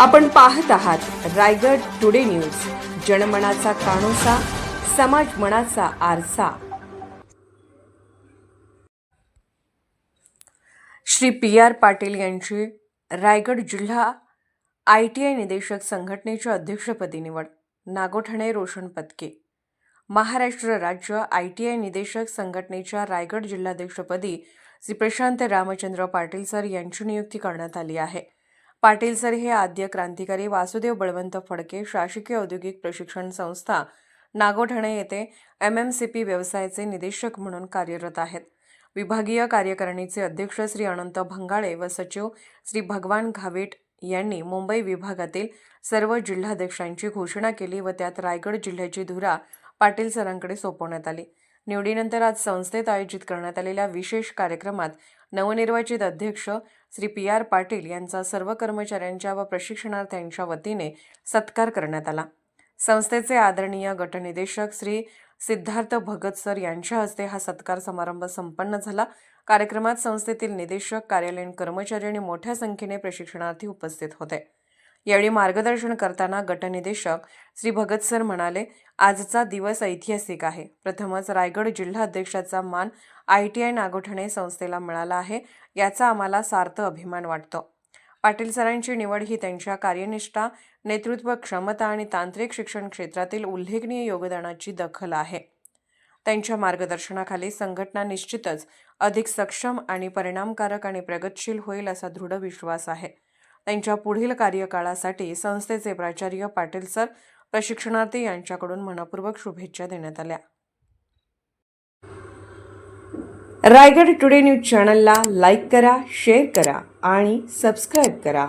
आपण पाहत आहात रायगड टुडे न्यूज. जनमनाचा कानोसा समाज मनाचा आरसा. श्री पी आर पाटील यांची रायगड जिल्हा आय टी आय निदेशक संघटनेच्या अध्यक्षपदी निवड. नागोठणे रोशन पत्के महाराष्ट्र राज्य आय टी आय निदेशक संघटनेच्या रायगड जिल्हाध्यक्षपदी श्री प्रशांत रामचंद्र पाटील सर यांची नियुक्ती करण्यात आली आहे. पाटील सर हे आद्य क्रांतिकारी वासुदेव बळवंत फडके शासकीय औद्योगिक प्रशिक्षण संस्था नागोठणे येथे एम एम सी पी व्यवसायाचे निदेशक म्हणून कार्यरत आहेत. विभागीय कार्यकारिणीचे अध्यक्ष श्री अनंत भंगाळे व सचिव श्री भगवान घावेट यांनी मुंबई विभागातील सर्व जिल्हाध्यक्षांची घोषणा केली व त्यात रायगड जिल्ह्याची धुरा पाटील सरांकडे सोपवण्यात आली. निवडीनंतर आज संस्थेत आयोजित करण्यात आलेल्या विशेष कार्यक्रमात नवनिर्वाचित अध्यक्ष श्री पी आर पाटील यांचा सर्व कर्मचाऱ्यांच्या व प्रशिक्षणार्थ्यांच्या वतीने सत्कार करण्यात आला. संस्थेचे आदरणीय गटनिदेशक श्री सिद्धार्थ भगत सर यांच्या हस्ते हा सत्कार समारंभ संपन्न झाला. कार्यक्रमात संस्थेतील निदेशक कार्यालयीन कर्मचारी आणि मोठ्या संख्येने प्रशिक्षणार्थी उपस्थित होते. यावेळी मार्गदर्शन करताना गटनिदेशक श्री भगत सर म्हणाले आजचा दिवस ऐतिहासिक आहे. प्रथमच रायगड जिल्हा अध्यक्षाचा मान आय टी आय नागोठणे संस्थेला मिळाला आहे याचा आम्हाला सार्थ अभिमान वाटतो. पाटील सरांची निवड ही त्यांच्या कार्यनिष्ठा नेतृत्व क्षमता आणि तांत्रिक शिक्षण क्षेत्रातील उल्लेखनीय योगदानाची दखल आहे. त्यांच्या मार्गदर्शनाखाली संघटना निश्चितच अधिक सक्षम आणि परिणामकारक आणि प्रगतशील होईल असा दृढ विश्वास आहे. त्यांच्या पुढील कार्यकाळासाठी संस्थेचे प्राचार्य पाटील सर प्रशिक्षणार्थी यांच्याकडून मनपूर्वक शुभेच्छा देण्यात आल्या. रायगड टुडे न्यूज चॅनलला लाईक करा शेअर करा आणि सबस्क्राईब करा.